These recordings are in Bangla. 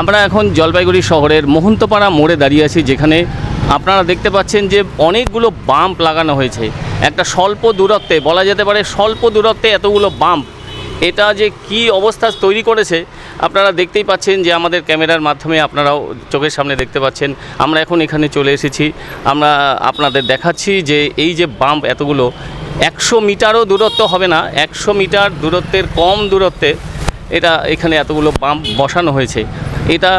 আমরা এখন জলপাইগুড়ি শহরের মোহন্তপাড়া মোড়ে দাঁড়িয়ে আছি, যেখানে আপনারা দেখতে পাচ্ছেন যে অনেকগুলো বাম্প লাগানো হয়েছে। একটা স্বল্প দূরত্বে, বলা যেতে পারে স্বল্প দূরত্বে এতগুলো বাম্প। এটা যে কি অবস্থা তৈরি করেছে, আপনারা দেখতেই পাচ্ছেন যে আমাদের ক্যামেরার মাধ্যমে আপনারাও চোখের সামনে দেখতে পাচ্ছেন। আমরা এখন এখানে চলে এসেছি। আমরা আপনাদের দেখাচ্ছি যে এই যে বাম্প এতগুলো, একশো মিটারও দূরত্ব হবে না, একশো মিটার দূরত্বের কম দূরত্বে এটা এখানে এতগুলো বাম্প বসানো হয়েছে। এটা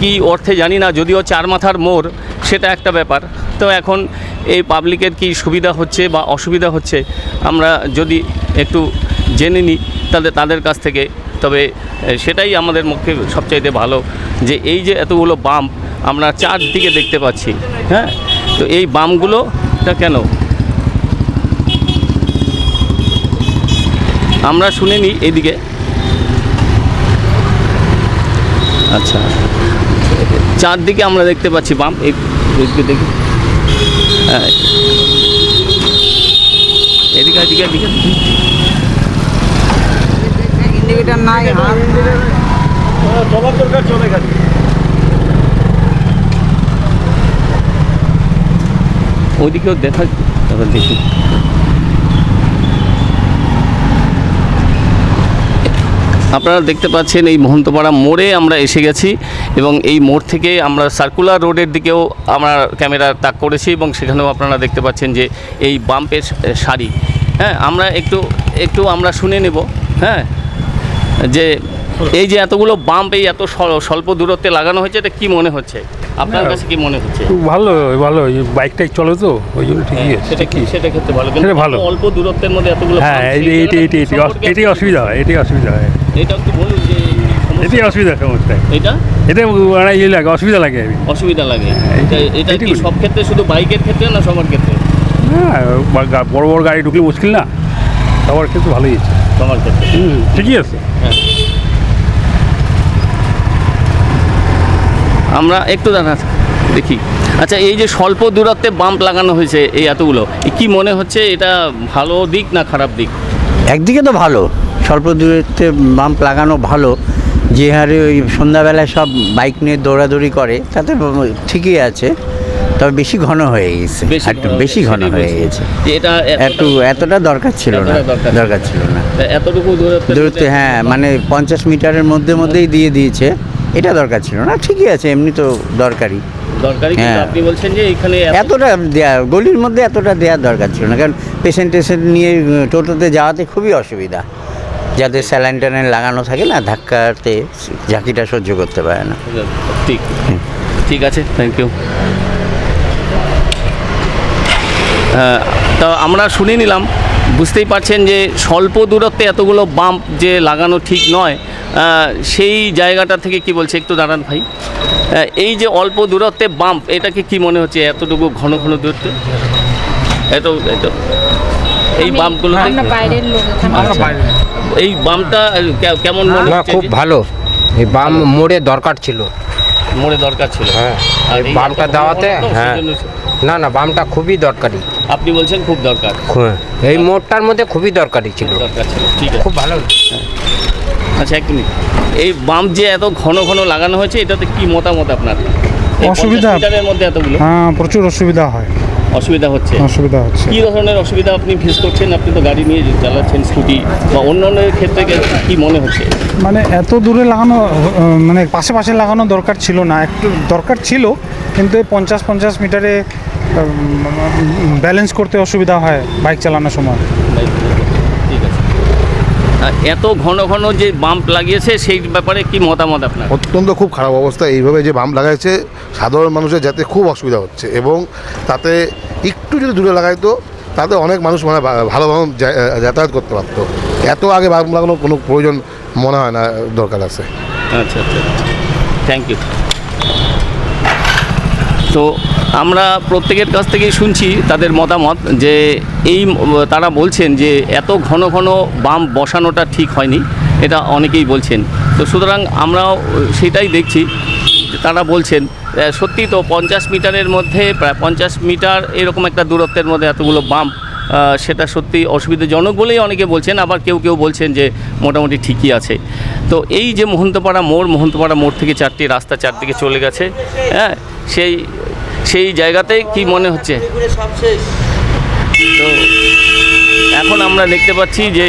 কি অর্থে জানি না, যদিও চার মাথার মোড়, সেটা একটা ব্যাপার। তো এখন এই পাবলিকের কি সুবিধা হচ্ছে বা অসুবিধা হচ্ছে, আমরা যদি একটু জেনে নিই, তাহলে তাদের কাছ থেকে। তবে সেটাই আমাদের পক্ষে সবচাইতে ভালো যে এই যে এতগুলো বাম, আমরা চারদিকে দেখতে পাচ্ছি হ্যাঁ? তো এই বামগুলো টা কেন? আমরা শুনে নিই এইদিকে আচ্ছা। চারদিকে আমরা দেখতে পাচ্ছি বাম এই দেখি। হ্যাঁ। এদিকে এদিকে এদিকে। ইন্ডিকেটার নাই হাত দরকার চলে গেছে ওইদিকেও দেখা দেখি। আপনারা দেখতে পাচ্ছেন এই মহন্তপাড়া মোড়ে আমরা এসে গেছি এবং এই মোড় থেকে আমরা সার্কুলার রোডের দিকেও আমরা ক্যামেরা তাক করেছি এবং সেখানেও আপনারা দেখতে পাচ্ছেন যে এই বাম্পের শাড়ি হ্যাঁ আমরা একটু একটু আমরা শুনে নেব। হ্যাঁ যে এই যে এতগুলো বাম্প এই এত স্বল্প দূরত্বে লাগানো হয়েছে এটা কি মনে হচ্ছে? আপনার কাছে কি মনে হচ্ছে? ভালো ভালো এই বাইক টাইক চলে তো ওই জন্য ঠিকই আছে সেটা কি সেটা ক্ষেত্রে ভালো কিন্তু ভালো। অল্প দূরত্বের মধ্যে এতগুলো হ্যাঁ এটি এটি এটি এটি অসুবিধা হয় এটি অসুবিধা হয়। এটা একটু বলুন যে সমস্যা- এটি অসুবিধা সমস্যায় এটা? এতে মানে ইয়ে লাগে অসুবিধা লাগে। অসুবিধা লাগে। হ্যাঁ, এটা এটা কি সব ক্ষেত্রে শুধু বাইকের ক্ষেত্রে না সবার ক্ষেত্রে? হ্যাঁ গা- বড় বড় গাড়ি ঢুকলে মুশকিল না। সবার কিন্তু ভালোই আছে সবার ক্ষেত্রে। ঠিকই আছে। হ্যাঁ। আমরা একটু দাঁড়া দেখি। আচ্ছা এই যে স্বল্প দূরত্বে বাম্প লাগানো হয়েছে এই এতগুলো কি মনে হচ্ছে এটা ভালো দিক না খারাপ দিক? একদিকে তো ভালো স্বল্প দূরত্বে বাম্প লাগানো ভালো যে হারে ওই সন্ধ্যাবেলায় সব বাইক নিয়ে দৌড়াদৌড়ি করে তাতে ঠিকই আছে তবে বেশি ঘন হয়ে গেছে বেশি একটু বেশি ঘন হয়ে। গেছে। এটা একটু এতটা দরকার ছিল না দরকার ছিল না। এতটুকু দূরত্বে হ্যাঁ মানে পঞ্চাশ মিটারের মধ্যে মধ্যেই দিয়ে দিয়েছে। এটা দরকার ছিল না ঠিকই আছে এমনি তো দরকারি দরকারি কিন্তু হ্যাঁ। আপনি বলছেন যে এখানে এতটা দেয়া গলির মধ্যে এতটা দেওয়ার দরকার ছিল না কারণ পেশেন্ট টেশেন্ট নিয়ে টোটোতে যাওয়াতে খুবই অসুবিধা। যাদের স্যালাইন ট্যালাইন লাগানো থাকে না ধাক্কাতে ঝাঁকিটা সহ্য করতে পারে না। ঠিক। ঠিক আছে থ্যাংক ইউ তা আমরা শুনে নিলাম বুঝতেই পারছেন যে স্বল্প দূরত্বে এতগুলো বাম্প যে লাগানো ঠিক নয় সেই জায়গাটা থেকে কি বলছে? একটু দাঁড়ান ভাই। এই যে অল্প দূরত্বে বাম্প এটাকে কি মনে হচ্ছে এতটুকু ঘন ঘন দূরত্বে? এত এত। এই লোক এখানে এই বামটা কেমন মনে হচ্ছে খুব ভালো। এই বাম মোড়ে দরকার ছিল। মোড়ে দরকার ছিল। হ্যাঁ। বামটা দেওয়াতে হ্যাঁ। না না বামটা খুবই দরকারি। আপনি বলছেন খুব দরকার। হ্যাঁ, এই মোড়টার মধ্যে খুবই দরকারি ছিল। দরকার ছিল ঠিক আছে। খুব ভালো। আচ্ছা এক মিনিট। এই বাম যে এত ঘন ঘন লাগানো হয়েছে এটাতে কি মতামত আপনার? অসুবিধা। 50 মধ্যে এতগুলো? হ্যাঁ প্রচুর অসুবিধা হয়। অসুবিধা হচ্ছে। অসুবিধা হচ্ছে। কি ধরনের অসুবিধা আপনি ফেস করছেন? আপনি তো গাড়ি নিয়ে চালাচ্ছেন স্কুটি বা অন্য অন্য ক্ষেত্রে কি মনে হচ্ছে? মানে এত দূরে লাগানো মানে পাশে পাশে লাগানো দরকার ছিল না। একটু দরকার ছিল কিন্তু এই পঞ্চাশ পঞ্চাশ মিটারে ব্যালেন্স করতে অসুবিধা হয় বাইক চালানোর সময়। এত ঘন ঘন যে বাম্প লাগিয়েছে সেই ব্যাপারে কি মতামত আপনার? অত্যন্ত খুব খারাপ অবস্থা। এইভাবে যে বাম্প লাগাইছে সাধারণ মানুষের যাতে খুব অসুবিধা হচ্ছে এবং তাতে একটু যদি দূরে লাগাইতো তাতে অনেক মানুষ মানে ভালোভাবে যাতায়াত করতে পারতো। এত আগে বাম্প লাগানোর কোনো প্রয়োজন মনে হয় না দরকার আছে। আচ্ছা আচ্ছা থ্যাংক ইউ তো আমরা প্রত্যেকের কাছ থেকেই শুনছি তাদের মতামত যে এই তারা বলছেন যে এত ঘন ঘন বাম বসানোটা ঠিক হয়নি এটা অনেকেই বলছেন। তো সুতরাং আমরাও সেটাই দেখছি। তারা বলছেন সত্যি তো পঞ্চাশ মিটারের মধ্যে প্রায় পঞ্চাশ মিটার এরকম একটা দূরত্বের মধ্যে এতগুলো আহ, সেটা সত্যি অসুবিধাজনক বলেই অনেকে বলছেন আবার কেউ কেউ বলছেন যে মোটামুটি ঠিকই আছে। তো এই যে মহন্তপাড়া মোড় মহন্তপাড়া মোড় থেকে চারটি রাস্তা চারদিকে চলে গেছে হ্যাঁ সেই সেই জায়গাতে কি মনে হচ্ছে? তো এখন আমরা দেখতে পাচ্ছি যে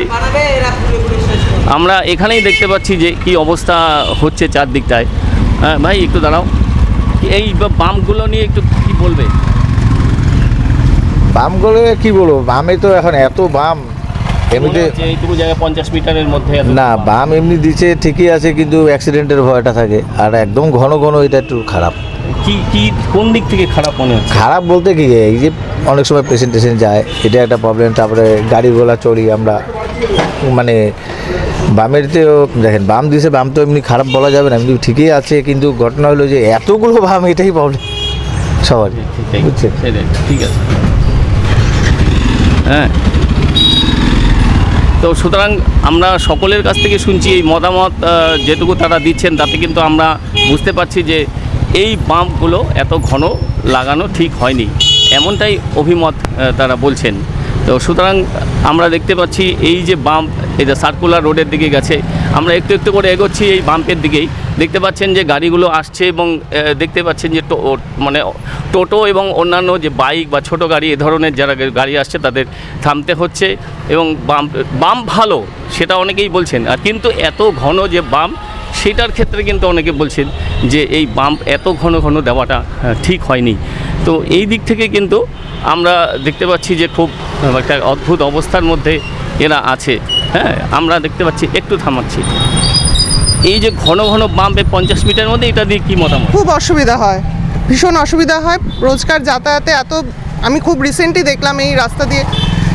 আমরা এখানেই দেখতে পাচ্ছি যে কি অবস্থা হচ্ছে চারদিকটায়। হ্যাঁ ভাই, একটু দাঁড়াও। এই বামগুলো নিয়ে একটু কি বলবে? বামগুলো কি বলব? বামে তো এখন এত বাম। এমনিতে এইটুকু জায়গায় পঞ্চাশ মিটারের মধ্যে না বাম। এমনি দিচ্ছে ঠিকই আছে কিন্তু অ্যাক্সিডেন্টের ভয়টা থাকে। আর একদম ঘন ঘন এটা একটু খারাপ। কি কি কোন দিক থেকে খারাপ মনে হচ্ছে? খারাপ বলতে কি এই যে অনেক সময় পেশেন্ট টেশেন্ট যায় এটা একটা প্রবলেম তারপরে গাড়ি ঘোড়া চড়ি আমরা মানে বামেরতেও দেখেন বাম দিছে বাম তো এমনি খারাপ বলা যাবে না এমনি ঠিকই আছে কিন্তু ঘটনা হলো যে এতগুলো বাম এটাই প্রবলেম সেটাই, বুঝছেন? ঠিক আছে। হ্যাঁ। তো সুতরাং আমরা সকলের কাছ থেকে শুনছি, এই মতামত যেটুকু তারা দিচ্ছেন, তাতে কিন্তু আমরা বুঝতে পারছি যে এই বাম্পগুলো এত ঘন লাগানো ঠিক হয়নি। এমনটাই অভিমত তারা বলছেন। তো সুতরাং আমরা দেখতে পাচ্ছি এই যে বাম্প এটা সার্কুলার রোডের দিকে গেছে, আমরা একটু একটু করে এগোচ্ছি এই বাম্পের দিকেই। দেখতে পাচ্ছেন যে গাড়িগুলো আসছে এবং দেখতে পাচ্ছেন যে মানে টোটো এবং অন্যান্য যে বাইক বা ছোট গাড়ি, এ ধরনের যারা গাড়ি আসছে তাদের থামতে হচ্ছে এবং বাম বাম ভালো, সেটা অনেকেই বলছেন। আর কিন্তু এত ঘন যে বাম সেটার ক্ষেত্রে কিন্তু অনেকে বলছেন যে এই বাম্প এত ঘন ঘন দেওয়াটা ঠিক হয়নি। তো এই দিক থেকে কিন্তু আমরা দেখতে পাচ্ছি যে খুব একটা অদ্ভুত অবস্থার মধ্যে এরা আছে। হ্যাঁ আমরা দেখতে পাচ্ছি, একটু থামাচ্ছি। এই যে ঘন ঘন বাম্পে পঞ্চাশ মিটারের মধ্যে এটা দিয়ে কী মতামত? খুব অসুবিধা হয়। ভীষণ অসুবিধা হয়। রোজকার যাতায়াতে এত, আমি খুব রিসেন্টলি দেখলাম এই রাস্তা দিয়ে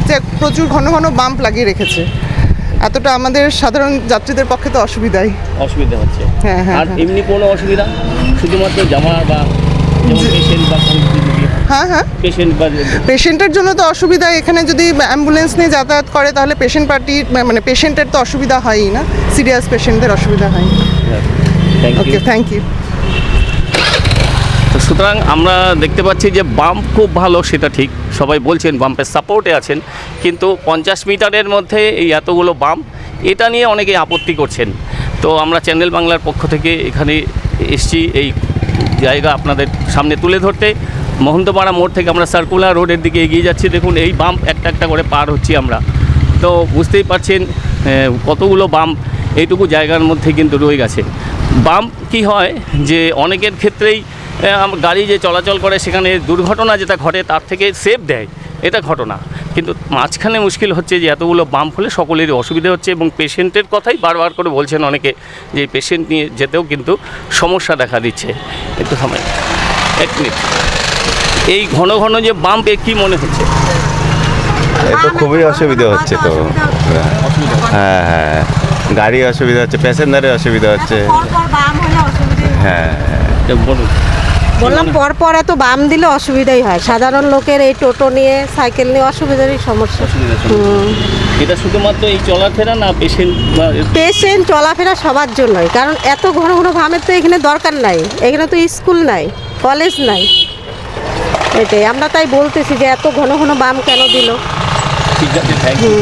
যে প্রচুর ঘন ঘন বাম্প লাগিয়ে রেখেছে। এতটা আমাদের সাধারণ যাত্রীদের পক্ষে তো অসুবিধাই। অসুবিধা হচ্ছে। হ্যাঁ, হ্যাঁ, আর হ্যাঁ। এমনি কোনো অসুবিধা? শুধুমাত্র জামা বা হ্যাঁ হ্যাঁ। পেশেন্ট পেশেন্টের জন্য তো অসুবিধা এখানে যদি অ্যাম্বুলেন্স নিয়ে যাতায়াত করে তাহলে পেশেন্ট পার্টি মানে পেশেন্টের তো অসুবিধা হয়ই না। সিরিয়াস পেশেন্টদের অসুবিধা হয়। ওকে থ্যাংক ইউ সুতরাং আমরা দেখতে পাচ্ছি যে বাম্প খুব ভালো, সেটা ঠিক। সবাই বলছেন বাম্পের সাপোর্টে আছেন, কিন্তু পঞ্চাশ মিটারের মধ্যে এই এতগুলো বাম্প এটা নিয়ে অনেকে আপত্তি করছেন। তো আমরা চ্যানেল বাংলার পক্ষ থেকে এখানে এসছি, এই জায়গা আপনাদের সামনে তুলে ধরতে। মহন্তপাড়া মোড় থেকে আমরা সার্কুলার রোডের দিকে এগিয়ে যাচ্ছি। দেখুন, এই বাম্প একটা একটা করে পার হচ্ছি আমরা। তো বুঝতেই পারছেন কতগুলো বাম্প এইটুকু জায়গার মধ্যে কিন্তু রয়ে গেছে। বাম্প কি হয় যে অনেকের ক্ষেত্রেই গাড়ি যে চলাচল করে সেখানে দুর্ঘটনা যেটা ঘটে তার থেকে সেফ দেয় এটা ঘটনা। কিন্তু মাঝখানে মুশকিল হচ্ছে যে এতগুলো বাম্প হলে সকলেরই অসুবিধা হচ্ছে এবং পেশেন্টের কথাই বারবার করে বলছেন অনেকে যে পেশেন্ট নিয়ে যেতেও কিন্তু সমস্যা দেখা দিচ্ছে। একটু সময় এক মিনিট। এই ঘন ঘন যে বাম্পে কি মনে হচ্ছে? তো খুবই অসুবিধা হচ্ছে তো। হ্যাঁ হ্যাঁ গাড়ি অসুবিধা হচ্ছে প্যাসেঞ্জারের অসুবিধা হচ্ছে। হ্যাঁ। বলুন। বললাম পর পর এত বাম দিলে অসুবিধাই হয়। সাধারণ লোকের এই টোটো নিয়ে সাইকেল নিয়ে অসুবিধারই সমস্যা। এটা শুধুমাত্র এই চলাফেরা না পেশেন্ট পেশেন্ট চলাফেরা সবার জন্যই। কারণ এত ঘন ঘন ভামের তো এখানে দরকার নাই। এখানে তো স্কুল নাই কলেজ নাই। এটাই। আমরা তাই বলতেছি যে এত ঘন ঘন বাম কেন দিল? ঠিক আছে থ্যাংক ইউ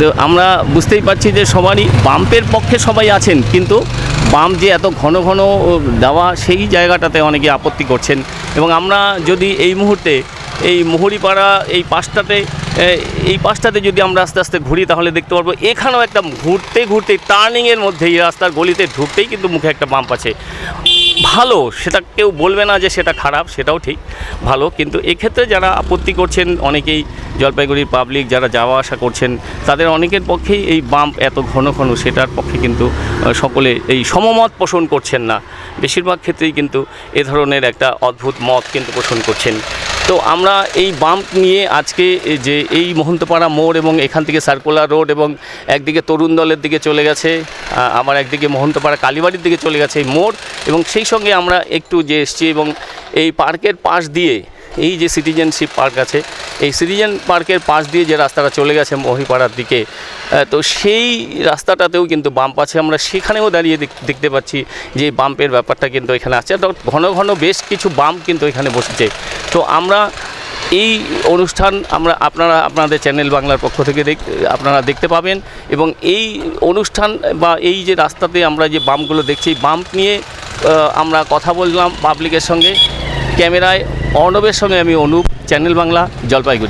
তো আমরা বুঝতেই পারছি যে সবারই বাম্পের পক্ষে সবাই আছেন কিন্তু বাম যে এত ঘন ঘন দেওয়া সেই জায়গাটাতে অনেকে আপত্তি করছেন। এবং আমরা যদি এই মুহূর্তে এই মুহুরিপাড়া এই পাশটাতে এই পাশটাতে যদি আমরা আস্তে আস্তে ঘুরি, তাহলে দেখতে পারব এখানেও একটা ঘুরতে ঘুরতে টার্নিংয়ের মধ্যে এই রাস্তার গলিতে ঢুকতেই কিন্তু মুখে একটা বাম্প আছে। ভালো, সেটা কেউ বলবে না যে সেটা খারাপ, সেটাও ঠিক, ভালো। কিন্তু এক্ষেত্রে যারা আপত্তি করছেন, অনেকেই জলপাইগুড়ির পাবলিক যারা যাওয়া আসা করছেন, তাদের অনেকের পক্ষেই এই বাম্প এত ঘন ঘন, সেটার পক্ষে কিন্তু সকলে এই সমমত পোষণ করছেন না। বেশিরভাগ ক্ষেত্রেই কিন্তু এ ধরনের একটা অদ্ভুত মত কিন্তু পোষণ করছেন। তো আমরা এই বাম্প নিয়ে আজকে যে এই মহন্তপাড়া মোড় এবং এখান থেকে সার্কুলার রোড এবং একদিকে তরুণ দলের দিকে চলে গেছে আমার একদিকে মহন্তপাড়া কালীবাড়ির দিকে চলে গেছে এই মোড় এবং সেই সঙ্গে আমরা একটু যে এসছি এবং এই পার্কের পাশ দিয়ে এই যে সিটিজেনশিপ পার্ক আছে, এই সিটিজেন পার্কের পাশ দিয়ে যে রাস্তাটা চলে গেছে মহিপাড়ার দিকে তো সেই রাস্তাটাতেও কিন্তু বাম্প আছে। আমরা সেখানেও দাঁড়িয়ে দেখতে পাচ্ছি যে বাম্পের ব্যাপারটা কিন্তু এখানে আছে। ঘন ঘন বেশ কিছু বাম্প কিন্তু এখানে বসেছে। তো আমরা এই অনুষ্ঠান আমরা আপনারা, আপনাদের চ্যানেল বাংলার পক্ষ থেকে দেখ, আপনারা দেখতে পাবেন। এবং এই অনুষ্ঠান বা এই যে রাস্তাতে আমরা যে বামগুলো দেখছি বাম্প নিয়ে আমরা কথা বললাম পাবলিকের সঙ্গে। ক্যামেরায় অর্ণবের সঙ্গে আমি অনুপ চ্যানেল বাংলা জলপাইগুড়ি।